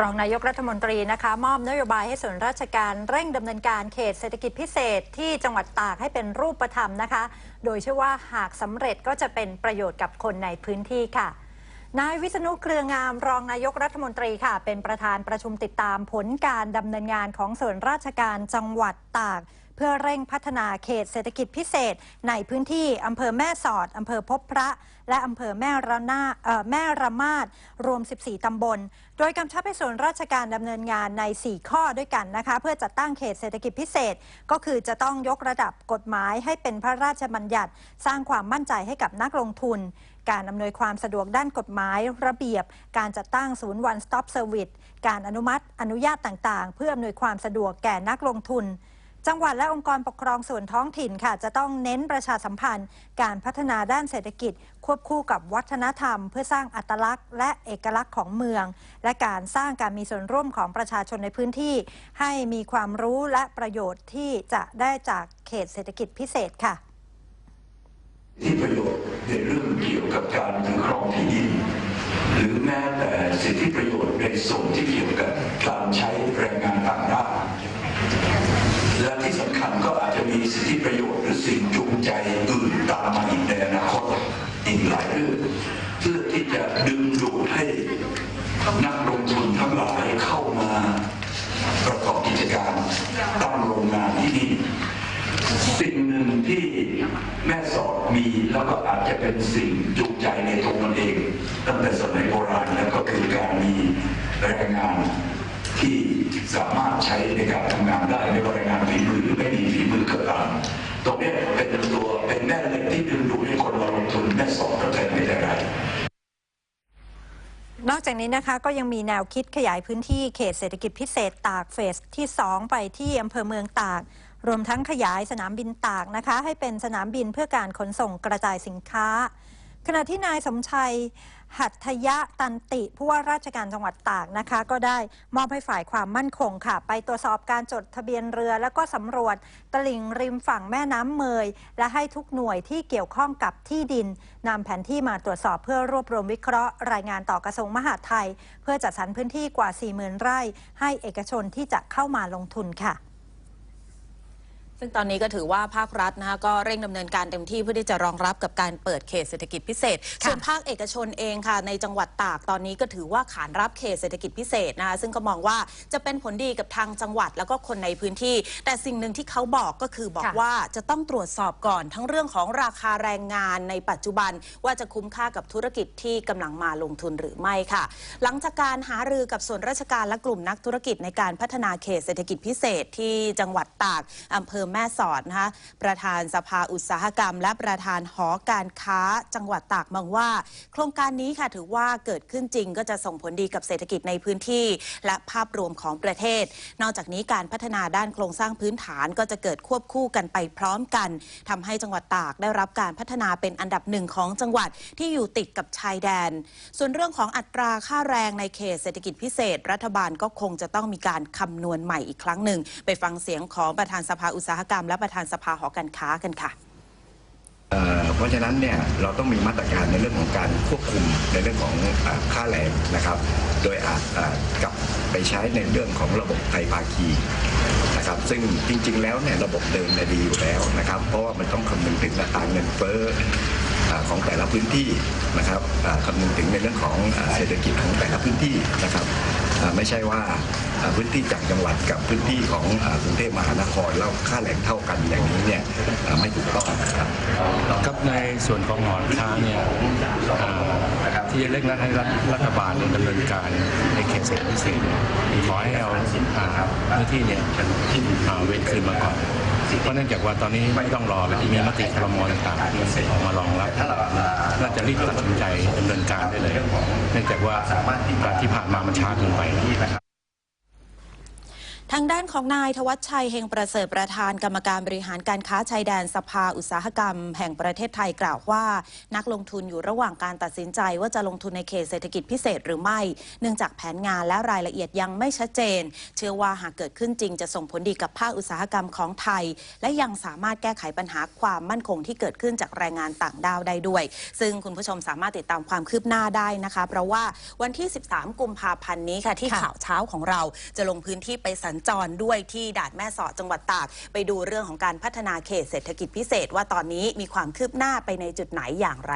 รองนายกรัฐมนตรีนะคะ มอบนโยบายให้ส่วนราชการเร่งดำเนินการเขตเศรษฐกิจพิเศษที่จังหวัดตากให้เป็นรูปธรรมนะคะ โดยเชื่อว่าหากสำเร็จก็จะเป็นประโยชน์กับคนในพื้นที่ค่ะ นายวิษณุเครืองามรองนายกรัฐมนตรีค่ะ เป็นประธานประชุมติดตามผลการดำเนินงานของส่วนราชการจังหวัดตาก เพื่อเร่งพัฒนาเขตเศรษฐกิจพิเศษ ในพื้นที่อำเภอแม่สอดอำเภอพบพระ และอำเภอแม่ระนาแม่ระมาดรวม 14 ตำบล โดยกำชับให้ส่วนราชการดำเนินงานใน 4 ข้อด้วยกันนะคะเพื่อจัดตั้งเขตเศรษฐกิจพิเศษ ก็คือจะต้องยกระดับกฎหมายให้เป็นพระราชบัญญัติ สร้างความมั่นใจให้กับนักลงทุนการอำนวยความสะดวกด้านกฎหมาย ระเบียบ การจัดตั้งศูนย์ one stop service การอนุมัติอนุญาตต่างๆ เพื่ออำนวยความสะดวกแก่นักลงทุน จังหวัดและองค์กรปกครองส่วนท้องถิ่นค่ะ จะต้องเน้นประชาสัมพันธ์ การพัฒนาด้านเศรษฐกิจ ควบคู่กับวัฒนธรรม เพื่อสร้างอัตลักษณ์ และเอกลักษณ์ของเมือง และการสร้างการมีส่วนร่วมของประชาชนในพื้นที่ ให้มีความรู้และประโยชน์ที่จะได้จากเขตเศรษฐกิจพิเศษค่ะที่ประโยชน์ในเรื่องเกี่ยวกับการถือครองที่ดิน หรือแม้แต่สิทธิประโยชน์ในส่วนที่เกี่ยวกับการใช้แรงงานต่างด้าวและที่สำคัญก็อาจจะมี สิทธิประโยชน์หรือสิ่งจูงใจอื่นตามมาอีกในอนาคตอีกหลายเรื่องเพื่อที่จะดึงดูดให้นักลงทุนทั้งหลายเข้ามาประกอบกิจการตั้งโรงงานที่นี่สิ่งหนึ่งที่แม่สอดมีแล้วก็อาจจะเป็นสิ่งจูงใจในตัวมันเอง ตั้งแต่สมัยโบราณแล้วก็คือการมีแรงงาน ที่สามารถใช้ในการทำงานได้ไม่ว่าแรงงานฝีมือหรือไม่มีฝีมือก็ตามตรงนี้เป็นตัวเป็นแม่เหล็กที่ดึงดูดให้คนมาลงทุนแม่สอดก็แต่ไม่แต่ไรนอกจากนี้นะคะก็ยังมีแนวคิดขยายพื้นที่เขตเศรษฐกิจพิเศษตากเฟสที่ 2 ไปที่อำเภอเมืองตาก รวมทั้งขยายสนามบินตากนะคะ ให้เป็นสนามบินเพื่อการขนส่งกระจายสินค้า ขณะที่นายสมชัย หัตถยะตันติ ผู้ว่าราชการจังหวัดตากนะคะ ก็ได้มอบให้ฝ่ายความมั่นคงค่ะ ไปตรวจสอบการจดทะเบียนเรือ แล้วก็สำรวจตลิ่งริมฝั่งแม่น้ำเมย และให้ทุกหน่วยที่เกี่ยวข้องกับที่ดินนำแผนที่มาตรวจสอบเพื่อรวบรวมวิเคราะห์ รายงานต่อกระทรวงมหาดไทย เพื่อจัดสรรพื้นที่กว่า 40,000 ไร่ ให้เอกชนที่จะเข้ามาลงทุนค่ะ ซึ่งตอนนี้ก็ถือว่าภาครัฐนะคะก็เร่งดำเนินการเต็มที่เพื่อที่จะรองรับกับการเปิดเขตเศรษฐกิจพิเศษค่ะส่วนภาคเอกชนเองค่ะ ในจังหวัดตากตอนนี้ก็ถือว่าขานรับเขตเศรษฐกิจพิเศษนะคะซึ่งก็มองว่าจะเป็นผลดีกับทางจังหวัดแล้วก็คนในพื้นที่ แต่สิ่งหนึ่งที่เขาบอกก็คือบอกค่ะว่าจะต้องตรวจสอบก่อนทั้งเรื่องของราคาแรงงานในปัจจุบัน ว่าจะคุ้มค่ากับธุรกิจที่กำลังมาลงทุนหรือไม่ค่ะ หลังจากการหารือกับส่วนราชการและกลุ่มนักธุรกิจในการพัฒนาเขตเศรษฐกิจพิเศษที่จังหวัดตากอำเภอแม่สอดนะคะประธานสภาอุตสาหกรรม และประธานหอการค้าจังหวัดตากมองว่า โครงการนี้ค่ะถือว่าเกิดขึ้นจริงก็จะส่งผลดีกับเศรษฐกิจในพื้นที่ และภาพรวมของประเทศ นอกจากนี้การพัฒนาด้านโครงสร้างพื้นฐานก็จะเกิดควบคู่กันไปพร้อมกันทำให้จังหวัดตากได้รับการพัฒนาเป็นอันดับหนึ่งของจังหวัดที่อยู่ติดกับชายแดน ส่วนเรื่องของอัตราค่าแรงในเขตเศรษฐกิจพิเศษ รัฐบาลก็คงจะต้องมีการคำนวณใหม่อีกครั้งหนึ่ง ไปฟังเสียงของประธานสภาอุตสาหกรรม และประธานสภาหอการค้ากันค่ะเเพราะฉะนั้นเนี่ยเราต้องมีมาตรการในเรื่องของการควบคุมในเรื่องของอค่าแรงนะครับ โดยอาจกลับไปใช้ในเรื่องของระบบไทยภาคีนะครับ ซึ่งจริงๆแล้วเนี่ยระบบเดิมเนี่ยดีอยู่แล้วนะครับ เพราะว่ามันต้องคำนึงถึงอัตราเงินเฟ้อ ของแต่ละพื้นที่นะครับคำนึงถึงในเรื่องของเศรษฐกิจของแต่ละพื้นที่นะครับไม่ใช่ว่าพื้นที่จากจังหวัดกับพื้นที่ของกรุงเทพมหานครแล้วค่าแรงเท่ากันอย่างนี้เนี่ยไม่ถูกต้องครับครับในส่วนของหอการค้าเนี่ยที่จะเร่งรัดให้รัฐรฐบาลดำเนินการในเขตเศรษฐกิจขอให้เอาพื้นที่เนี่ยอ่าเว้นคืนมาก่อน เพราะเนื่องจากว่าตอนนี้ไม่ต้องรอเลยมีมติครมต่างๆที่ออกมารองรับน่าจะรีบตัดสินใจดำเนินการได้เลย เนื่องจากว่าอ่าที่ผ่านมามันช้าเกินไปแล้ว ทางด้านของนายธวัชชัยเฮงประเสริฐประธานกรรมการบริหารการค้าชายแดนสภาอุตสาหกรรม แห่งประเทศไทยกล่าวว่า นักลงทุนอยู่ระหว่างการตัดสินใจว่าจะลงทุนในเขตเศรษฐกิจพิเศษหรือไม่ เนื่องจากแผนงานและรายละเอียดยังไม่ชัดเจน เชื่อว่าหากเกิดขึ้นจริงจะส่งผลดีกับภาคอุตสาหกรรมของไทย และยังสามารถแก้ไขปัญหาความมั่นคงที่เกิดขึ้นจากแรงงานต่างด้าวได้ด้วย ซึ่งคุณผู้ชมสามารถติดตามความคืบหน้าได้นะคะ เพราะว่าวันที่ 13 กุมภาพันธ์นี้ค่ะที่ข่าวเช้าของเราจะลงพื้นที่ไปสัญจรด้วยที่ด่านแม่สอดจังหวัดตาก ไปดูเรื่องของการพัฒนาเขตเศรษฐกิจพิเศษ ว่าตอนนี้มีความคืบหน้าไปในจุดไหนอย่างไร